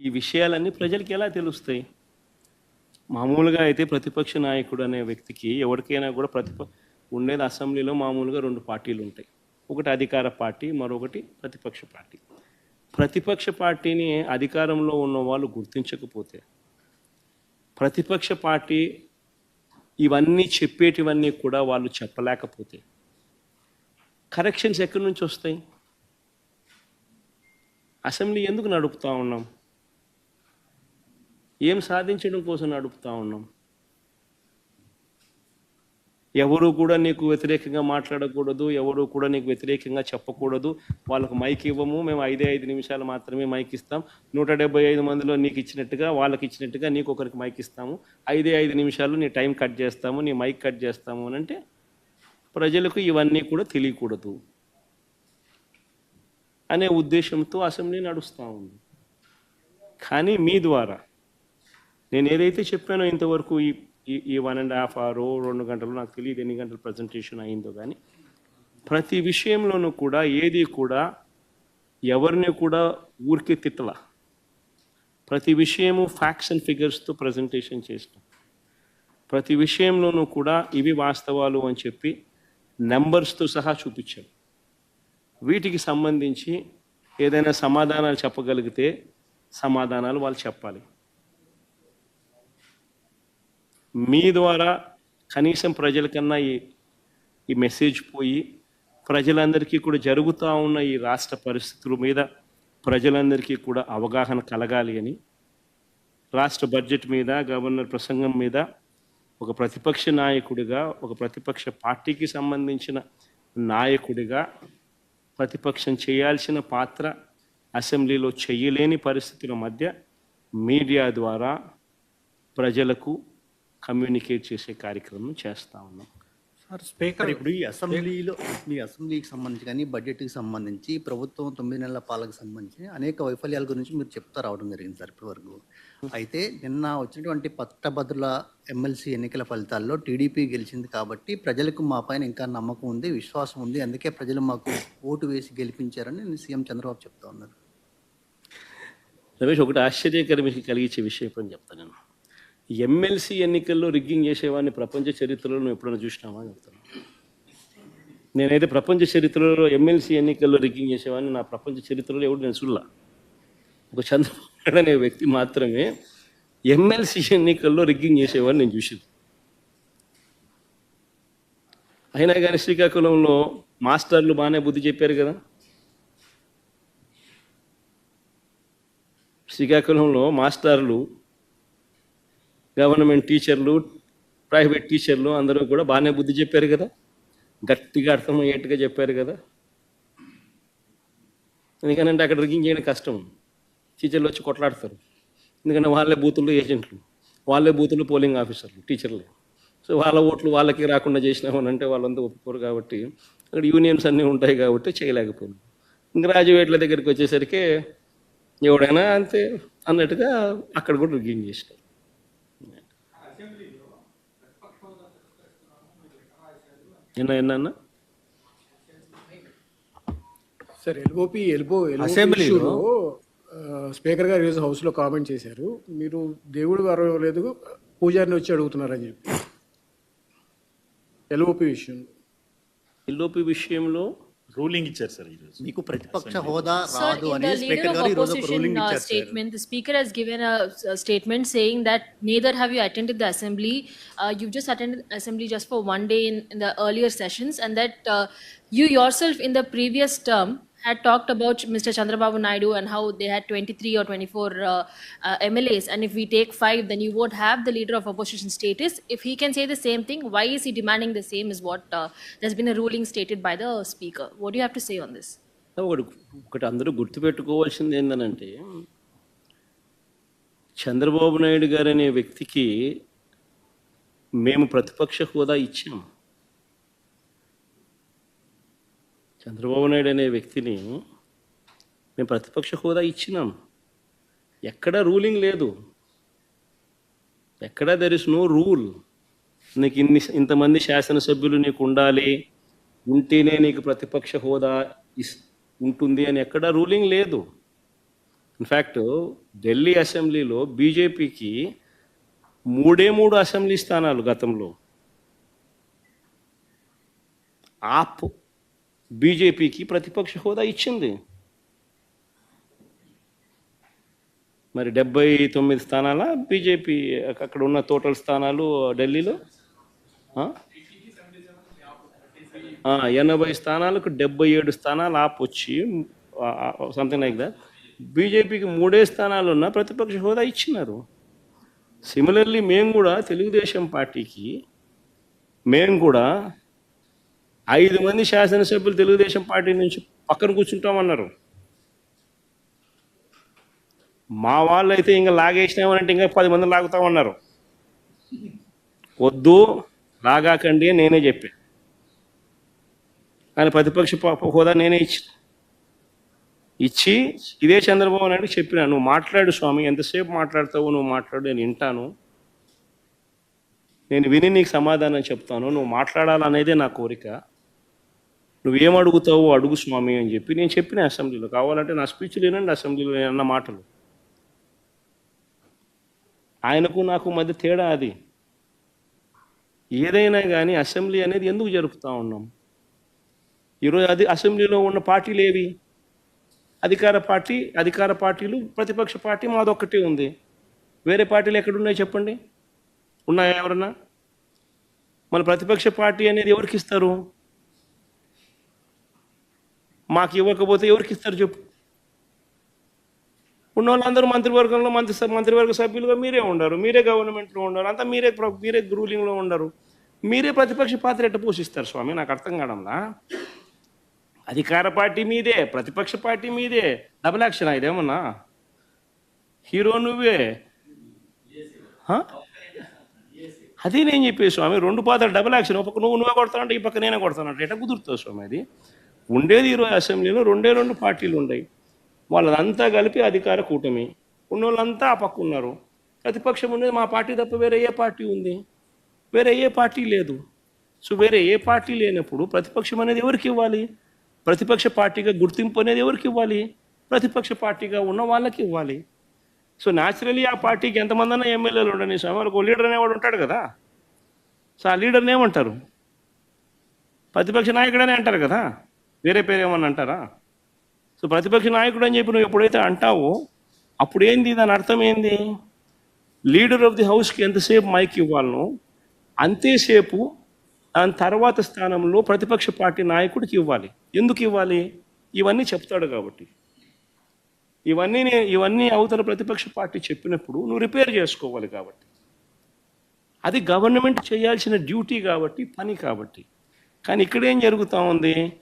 ఈ విషయాలన్నీ ప్రజలకి ఎలా తెలుస్తాయి? మామూలుగా అయితే ప్రతిపక్ష నాయకుడు అనే వ్యక్తికి ఎవరికైనా కూడా ప్రతిప ఉండేది అసెంబ్లీలో మామూలుగా రెండు పార్టీలు ఉంటాయి. ఒకటి అధికార పార్టీ మరొకటి ప్రతిపక్ష పార్టీ. ప్రతిపక్ష పార్టీని అధికారంలో ఉన్న వాళ్ళు గుర్తించకపోతే ప్రతిపక్ష పార్టీ ఇవన్నీ చెప్పేటివన్నీ కూడా వాళ్ళు చెప్పలేకపోతే కరెక్షన్స్ ఎక్కడి నుంచి వస్తాయి? అసెంబ్లీ ఎందుకు నడుపుతూ ఉన్నాం? ఏం సాధించడం కోసం నడుపుతా ఉన్నాం? ఎవరు కూడా నీకు వ్యతిరేకంగా మాట్లాడకూడదు ఎవరు కూడా నీకు వ్యతిరేకంగా చెప్పకూడదు. వాళ్ళకు మైక్ ఇవ్వము మేము ఐదే ఐదు నిమిషాలు మాత్రమే మైక్ ఇస్తాం. నూట డెబ్బై ఐదు మందిలో నీకు ఇచ్చినట్టుగా వాళ్ళకి ఇచ్చినట్టుగా నీకు ఒకరికి మైక్ ఇస్తాము. ఐదే ఐదు నిమిషాలు నీ టైం కట్ చేస్తాము నీ మైక్ కట్ చేస్తాము అని అంటే ప్రజలకు ఇవన్నీ కూడా తెలియకూడదు అనే ఉద్దేశంతో అసెంబ్లీ నడుస్తూ ఉంది. కానీ మీ ద్వారా నేను ఏదైతే చెప్పానో ఇంతవరకు ఈ ఈ- ఈ వన్ అండ్ హాఫ్ అవర్ రెండు గంటలు నాకు తెలియదు ఎన్ని గంటలు ప్రజెంటేషన్ అయిందో కానీ ప్రతి విషయంలోనూ కూడా ఏది కూడా ఎవరిని కూడా ఊరికే తిట్టల. ప్రతి విషయము ఫ్యాక్ట్స్ అండ్ ఫిగర్స్తో ప్రజెంటేషన్ చేసినాం. ప్రతి విషయంలోనూ కూడా ఇవి వాస్తవాలు అని చెప్పి నెంబర్స్తో సహా చూపించాం. వీటికి సంబంధించి ఏదైనా సమాధానాలు చెప్పగలిగితే సమాధానాలు వాళ్ళు చెప్పాలి. మీ ద్వారా కనీసం ప్రజలకన్నా ఈ ఈ మెసేజ్ పోయి ప్రజలందరికీ కూడా జరుగుతూ ఉన్న ఈ రాష్ట్ర పరిస్థితుల మీద ప్రజలందరికీ కూడా అవగాహన కలగాలి అని రాష్ట్ర బడ్జెట్ మీద గవర్నర్ ప్రసంగం మీద ఒక ప్రతిపక్ష నాయకుడిగా ఒక ప్రతిపక్ష పార్టీకి సంబంధించిన నాయకుడిగా ప్రతిపక్షం చేయాల్సిన పాత్ర అసెంబ్లీలో చేయలేని పరిస్థితుల మధ్య మీడియా ద్వారా ప్రజలకు కమ్యూనికేట్ చేసే కార్యక్రమం చేస్తా ఉన్నాం. సార్ స్పీకర్ ఇప్పుడు ఈ అసెంబ్లీలో మీ అసెంబ్లీకి సంబంధించి కానీ బడ్జెట్కి సంబంధించి ప్రభుత్వం తొమ్మిది నెలల పాలకు సంబంధించి అనేక వైఫల్యాల గురించి మీరు చెప్తా రావడం జరిగింది సార్ ఇప్పటివరకు అయితే నిన్న వచ్చినటువంటి పట్టభద్రుల ఎమ్మెల్సీ ఎన్నికల ఫలితాల్లో టీడీపీ గెలిచింది కాబట్టి ప్రజలకు మా పైన ఇంకా నమ్మకం ఉంది విశ్వాసం ఉంది. అందుకే ప్రజలు మాకు ఓటు వేసి గెలిపించారని సీఎం చంద్రబాబు చెప్తా ఉన్నారు. రమేష్ ఒకటి ఆశ్చర్యకరం కలిగించే విషయం చెప్తాను నేను. ఎమ్మెల్సీ ఎన్నికల్లో రిగ్గింగ్ చేసేవాడిని ప్రపంచ చరిత్రలో నువ్వు ఎప్పుడైనా చూసినావా అని చెప్తాను నేనైతే ప్రపంచ చరిత్రలో ఎమ్మెల్సీ ఎన్నికల్లో రిగ్గింగ్ చేసేవాడిని నా ప్రపంచ చరిత్రలో ఎవడు నేను చూడలా. ఒక చంద్రబాబు అనే వ్యక్తి మాత్రమే ఎమ్మెల్సీ ఎన్నికల్లో రిగ్గింగ్ చేసేవాడిని నేను చూసింది. అయినా కానీ శ్రీకాకుళంలో మాస్టర్లు బాగానే బుద్ధి చెప్పారు కదా. శ్రీకాకుళంలో మాస్టర్లు గవర్నమెంట్ టీచర్లు ప్రైవేట్ టీచర్లు అందరూ కూడా బాగానే బుద్ధి చెప్పారు కదా. గట్టిగా అర్థమయ్యేట్టుగా చెప్పారు కదా. ఎందుకంటే అక్కడ రిగింగ్ చేయడం కష్టం. టీచర్లు వచ్చి కొట్లాడతారు. ఎందుకంటే వాళ్ళే బూతులు ఏజెంట్లు. వాళ్ళే బూతులు పోలింగ్ ఆఫీసర్లు టీచర్లు. సో వాళ్ళ ఓట్లు వాళ్ళకి రాకుండా చేసినామని అంటే వాళ్ళంతా ఒప్పుకోరు కాబట్టి అక్కడ యూనియన్స్ అన్నీ ఉంటాయి కాబట్టి చేయలేకపోయింది గ్రాడ్యుయేట్ల దగ్గరికి వచ్చేసరికి ఎవడైనా అంతే అన్నట్టుగా అక్కడ కూడా రిగింగ్ చేసినారు. ఎన్న సార్ ఎల్ఓపి ఎల్బో అసెంబ్లీలో స్పీకర్ గారు ఈరోజు హౌస్లో కామెంట్ చేశారు. మీరు దేవుడు గారు లేదు పూజారిని వచ్చి అడుగుతున్నారని చెప్పి. ఎల్ఓపి విషయం ఎల్ఓపి విషయంలో రూలింగ్ ఇచ్చారు సార్ ఈరోజు మీకు ప్రతిపక్ష హోదా Sir, రాదు in అని the leader స్పీకర్ of గారు ఈరోజు ఒక opposition రూలింగ్ uh, ఇచ్చారు sir statement, the speaker has given a, a statement saying that neither have you attended the assembly. Uh, you've just attended assembly just for one day in, in the earlier sessions, and that uh, you yourself in the previous term had talked about Mr. Chandrababu Naidu and how they had 23 or 24 uh, uh, MLAs, and if we take five, then you won't have the leader of opposition status. If he can say the same thing, why is he demanding the same? Is what uh, there's been a ruling stated by the speaker. What do you have to say on this? ఒకటి అందరూ గుర్తుపెట్టుకోవాల్సింది ఏంటనంటే చంద్రబాబు నాయుడు గారు అనే వ్యక్తికి మేము ప్రతిపక్ష హోదా ఇచ్చాము చంద్రబాబు నాయుడు అనే వ్యక్తిని మేము ప్రతిపక్ష హోదా ఇచ్చినాం. ఎక్కడా రూలింగ్ లేదు. ఎక్కడా దెర్ ఇస్ నో రూల్ నీకు ఇన్ని ఇంతమంది శాసనసభ్యులు నీకు ఉండాలి. ఉంటేనే నీకు ప్రతిపక్ష హోదా ఇస్ ఉంటుంది అని ఎక్కడా రూలింగ్ లేదు. ఇన్ఫ్యాక్ట్ ఢిల్లీ అసెంబ్లీలో బీజేపీకి మూడే మూడు అసెంబ్లీ స్థానాలు గతంలో. ఆప్ బీజేపీకి ప్రతిపక్ష హోదా ఇచ్చింది. మరి డెబ్బై తొమ్మిది స్థానాల బీజేపీ అక్కడ ఉన్న టోటల్ స్థానాలు ఢిల్లీలో? ఎనభై స్థానాలకు డెబ్బై ఏడు స్థానాలు ఆప్ వచ్చి సంథింగ్ లైక్ దట్ బీజేపీకి మూడే స్థానాలు ఉన్న ప్రతిపక్ష హోదా ఇచ్చినారు. సిమిలర్లీ మేము కూడా తెలుగుదేశం పార్టీకి మేము కూడా ఐదు మంది శాసనసభ్యులు తెలుగుదేశం పార్టీ నుంచి పక్కన కూర్చుంటామన్నారు. మా వాళ్ళు అయితే ఇంకా లాగేసినామనంటే ఇంకా పది మంది లాగుతామన్నారు. వద్దు లాగాకండి అని నేనే చెప్పా. కానీ ప్రతిపక్ష హోదా నేనే ఇచ్చి ఇచ్చి ఇదే చంద్రబాబు నాయుడు చెప్పిన నువ్వు మాట్లాడు స్వామి ఎంతసేపు మాట్లాడతావు నువ్వు మాట్లాడు నేను వింటాను. నేను విని నీకు సమాధానం చెప్తాను నువ్వు మాట్లాడాలనేదే నా కోరిక. నువ్వేం అడుగుతావు అడుగు స్వామి అని చెప్పి నేను చెప్పిన అసెంబ్లీలో. కావాలంటే నా స్పీచ్ లేనండి అసెంబ్లీలో నేను అన్న మాటలు. ఆయనకు నాకు మధ్య తేడా అది. ఏదైనా కానీ అసెంబ్లీ అనేది ఎందుకు జరుపుతూ ఉన్నాం? ఈరోజు అది అసెంబ్లీలో ఉన్న పార్టీలు ఏవి? అధికార పార్టీ అధికార పార్టీలు ప్రతిపక్ష పార్టీ మాదొక్కటే ఉంది. వేరే పార్టీలు ఎక్కడున్నాయి చెప్పండి? ఉన్నాయా ఎవరన్నా? మన ప్రతిపక్ష పార్టీ అనేది ఎవరికి ఇస్తారు? మాకు ఇవ్వకపోతే ఎవరికి ఇస్తారు చెప్పు? ఉన్న వాళ్ళందరూ మంత్రివర్గంలో మంత్రి మంత్రివర్గ సభ్యులుగా మీరే ఉండరు. మీరే గవర్నమెంట్లో ఉండరు. అంతా మీరే మీరే రూలింగ్లో ఉండరు. మీరే ప్రతిపక్ష పాత్ర ఎట్ట పోషిస్తారు స్వామి? నాకు అర్థం కావడంలా అధికార పార్టీ మీదే ప్రతిపక్ష పార్టీ మీదే. డబుల్ యాక్షన్ ఇదేమన్నా హీరో నువ్వే. అదే నేను చెప్పే స్వామి రెండు పాత్ర డబుల్ యాక్షన్ ఒక నువ్వు నువ్వే కొడతానంటే ఈ పక్క నేనే కొడతానంటే ఎట్లా కుదురుతావు స్వామి అది? ఉండేది ఈరోజు అసెంబ్లీలో రెండే రెండు పార్టీలు ఉన్నాయి వాళ్ళదంతా కలిపి అధికార కూటమి. ఉన్న వాళ్ళంతా ఆ పక్క ఉన్నారు. ప్రతిపక్షం ఉండేది మా పార్టీ తప్ప వేరే ఏ పార్టీ ఉంది? వేరే ఏ పార్టీ లేదు. సో వేరే ఏ పార్టీ లేనప్పుడు ప్రతిపక్షం అనేది ఎవరికి ఇవ్వాలి? ప్రతిపక్ష పార్టీగా గుర్తింపు అనేది ఎవరికి ఇవ్వాలి? ప్రతిపక్ష పార్టీగా ఉన్న వాళ్ళకి ఇవ్వాలి. సో న్యాచురలీ ఆ పార్టీకి ఎంతమంది అన్న ఎమ్మెల్యేలు ఉండని స్వామి ఒక లీడర్ అనేవాడు ఉంటాడు కదా. సో ఆ లీడర్ని ఏమంటారు? ప్రతిపక్ష నాయకుడనే అంటారు కదా. వేరే పేరు ఏమని అంటారా? సో ప్రతిపక్ష నాయకుడు అని చెప్పి నువ్వు ఎప్పుడైతే అంటావో అప్పుడు ఏంది దాని అర్థం ఏంది? లీడర్ ఆఫ్ ది హౌస్కి ఎంతసేపు మైక్ ఇవ్వాలనో? అంతేసేపు దాని తర్వాత స్థానంలో ప్రతిపక్ష పార్టీ నాయకుడికి ఇవ్వాలి. ఎందుకు ఇవ్వాలి? ఇవన్నీ చెప్తాడు కాబట్టి. ఇవన్నీ ఇవన్నీ అవతల ప్రతిపక్ష పార్టీ చెప్పినప్పుడు నువ్వు రిపేర్ చేసుకోవాలి కాబట్టి. అది గవర్నమెంట్ చేయాల్సిన డ్యూటీ కాబట్టి పని కాబట్టి. కానీ ఇక్కడ ఏం జరుగుతూ ఉంది?